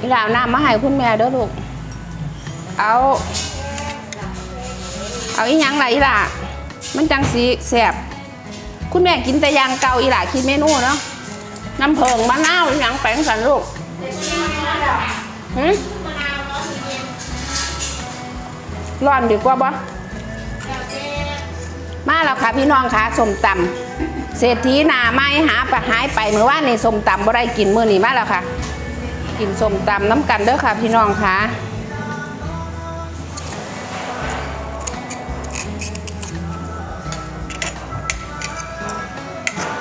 อีหลาวน้ำมาให้คุณแม่เด้อลูก เอา เอาอีหยังไรอีหล่ะ มันจังสีแสบ คุณแม่กินแต่ยางเกาอีหล่ะคิดเมนูเนาะ น้ำเพิงมะนาวอีหยังแปลงสันลูกหืมร้อนดีกว่าบ่ มาแล้วค่ะพี่น้องค่ะสมตำเศรษฐีหนาไม้หาปะหายไปเมื่อวานนี่สมตำบ่ได้กินมื้อนี้มาแล้วค่ะ กินสมตำน้ำกันเด้อค่ะ พี่น้องค่ะ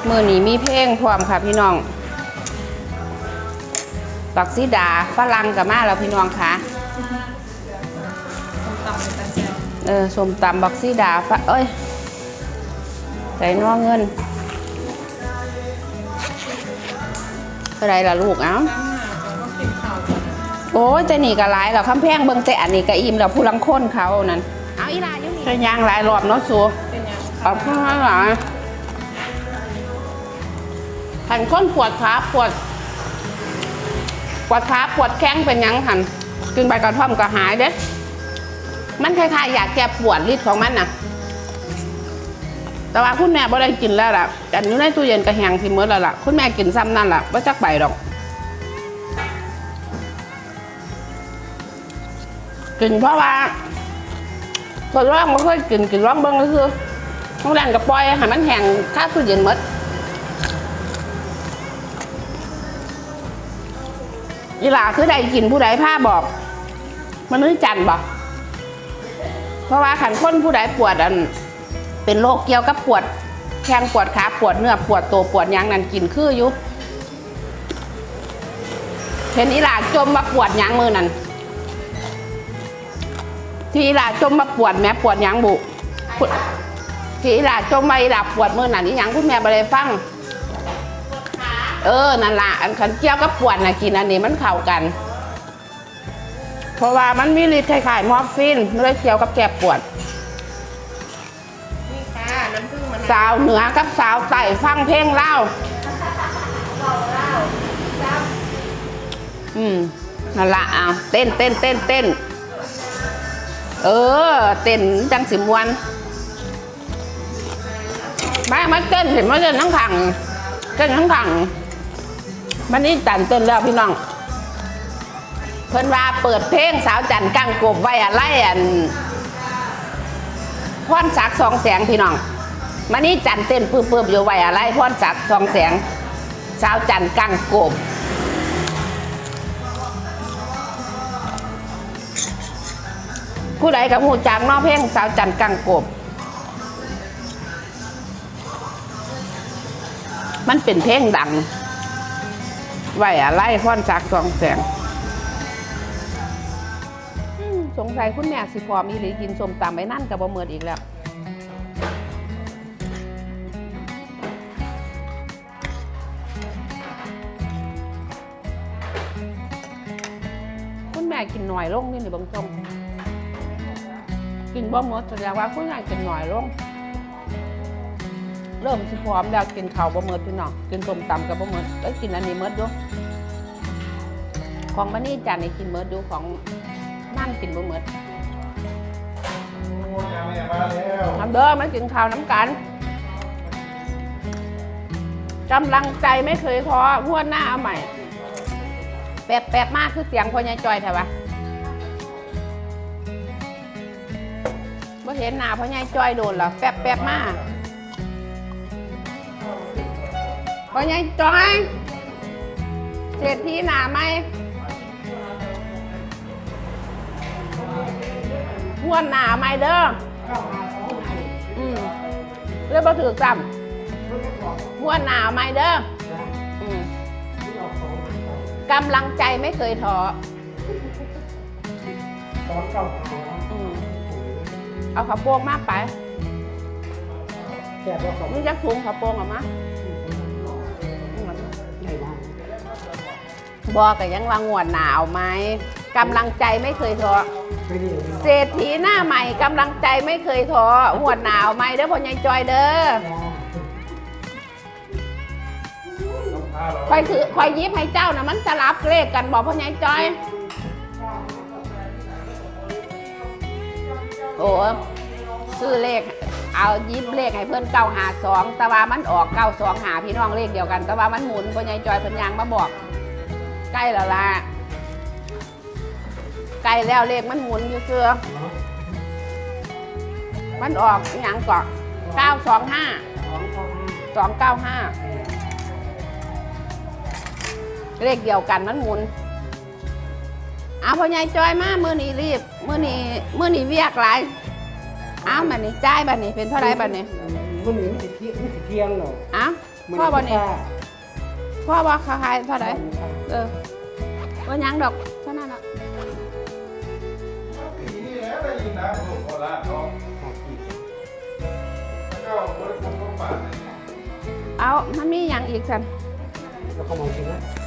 มือนี้มีเพลงพร้อมค่ะพี่น้องปักซีดาฝรั่งกับมาแล้วพี่น้องค่ะตำเป็นตาแซ่บเออสมตำบักซีดาฝเอ้ย ใส่นัวเงินอะไรล่ะลูกเอ้าน้ำหนาแต่ก็กินข้าวกันโอ้ยแต่นี่ก็หลายแล้วคำแพงเบิ่งแต่อันนี้ก็อิ่มแล้วผู้ลังคนเขานั่นเอาอีหลาอยู่นี่ก็ย่างหลายรอบเนาะสูเป็นยังเอาข้างหลังหันก้นปวดขาปวด ปวดขาปวดแข้งเป็นหยังหันกินใบกระท่อมก็หายเด้มันคล้ายๆอยากแก้ปวดฤทธิ์ของมันน่ะ แต่ว่าคุณแม่บ่ได้กินแล้วล่ะอันอยู่ในตู้เย็นก็แหงที่มืดแล้วล่ะ คุณแม่กินซ้ำนั่นล่ะว่าจักใบดอก กินเพราะว่าทดลองไม่เคยกินกินร้องเบิ้งก็คือต้องแรงกับปล่อยให้มันแห้งค่าตู้เย็นหมดอีหลาคือใดกินผู้ใดผ้าบอก มันนึกจันบอก เพราะว่าขันค้นผู้ใดปวดอัน เป็นโรคเกี่ยวกับปวดแข้งปวดขาปวดเนื้อปวดตัวปวดหยังนั่นกินคืออยู่เห็นอีหลาจมมาปวดหยังมือนั่นที่อีหลาจมมาปวดแม่ปวดหยังบุปวดที่อีหลาจมมาอีหลาปวดมือนั่นนี่ยังคุณแม่บ่ได้ฟังเออนั่นละอันขันเกี่ยวกับปวดนะกินอันนี้มันเข้ากัน เพราะว่ามันมีฤทธิ์คล้ายๆมอร์ฟีนไม่ได้เกี่ยวกับแก้ปวด สาวเหนือกับสาวใต้ฟังเพลงเล่าอืมนั่นละเอาเต้นเต้นเต้นเต้น เออ เต้นจังสิมวนมามาเต้นเห็นมาเต้นทั้งขังเต้นทั้งขัง มันนี่จันเต้นแล้วพี่น้อง เพิ่นว่าเปิดเพลงสาวจันกังกบไว้อะไรอันพรศักดิ์สองแสงพี่น้อง มันนี่จันเต้นปื้บๆอยู่ไว้อะไรพรศักดิ์สองแสงสาวจันกังกบผู้ใดกับหูจักนอกเพลงสาวจันกังกบ มันเป็นเพลงดังไหวอะไรพรศักดิ์สองแสงสงสัยคุณแม่สิพอมีหรือกินสมตำไปนั่นกับบ่เมิดอีกแล้ว คุณแม่กินหน่อยลงนี่นี่เบางชมกินบ่หมดแสดงว่าคุณแม่กินหน่อยลง เริ่มสิพร้อมแล้วกินข้าวบ่หมดพี่น้องกินส้มตำกับบ่หมดเอ้ยกินอันนี้หมดอยู่ของมันนี่จานนี่กินหมดอยู่ของนั่นกินบ่หมดโอ้ยแม่มาแล้วน้ำเด้อมากินข้าวน้ำกันกำลังใจไม่เคยท้อพวหน้าเอาใหม่ แปบแปบมากคือเสียงพ่อใหญ่จอยใช่ปะบ่เห็นหน้าพ่อใหญ่จอยโดนหรอแป๊บแป๊บมากพ่อใหญ่จอยเศรษฐีหนาไหมพวนหนาไหมเด้ออืมเรื่องบ่ถือซ้ำพวนหนาไหมเด้อ กำลังใจไม่เคยท้อตอนเก่าอืมเอาข้าวโป่งมากไปแก่ว่าเขามึงจะถุงข้าวโป่งออกมาอืมใหญ่มากบอกกับยังวางงวดหนาวไหมกำลังใจไม่เคยท้อไม่ได้เลยเศรษฐีหน้าใหม่กำลังใจไม่เคยท้อหวดหนาวไหมเด้อพ่อใหญ่จอยเด้อ ห้าร้อยคอยถือคอยยิบให้เจ้านะมันสลับเลขกันบอกพ่อใหญ่จอย โอ้ซื้อเลข เอายิบเลขให้เพื่อนเก้าหาสองแต่ว่ามันออกเก้าสองหาพี่น้องเลขเดียวกันแต่ว่ามันหมุนพ่อใหญ่จอยเพิ่นยังมาบอก ใกล้แล้วล่ะใกล้แล้วเลขมันหมุนอยู่เสือมันออกอย่างก่อนเก้าสองห้าสองเก้าห้า เลขเดียวกันมันหมุนเอาพ่อใหญ่จอยมามือนี้รีบมือนี้มือนี้เวียกหลายเอาบัดนี้จ่ายบัดนี้เป็นเท่าไหรบัดนี้มันหนีไม่ติดเที่ยงไม่ติดเที่ยงหรอกเอาพ่อบัดนี้พ่อว่าเขาขายเท่าไหรเออว่าหยังดอกเท่านั้นละปีนี้แล้วได้ยินนะผมโคราชเนาะแล้วก็บริษัทต้องฝากเลยเอามันมีอย่างอีกสันแล้วเขามองจริงนะนี่ผม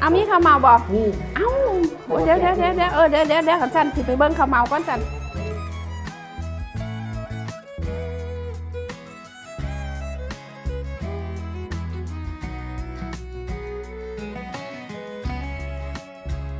เอามีข้าวเมาบอกนี่ เอ้าโอ้เดี๋ยวเดี๋ยวเดี๋ยวเดี๋ยวเออเดี๋ยวเดี๋ยวเดี๋ยวขันสันสิไปเบิ้งข้าวเมาก่อนสัน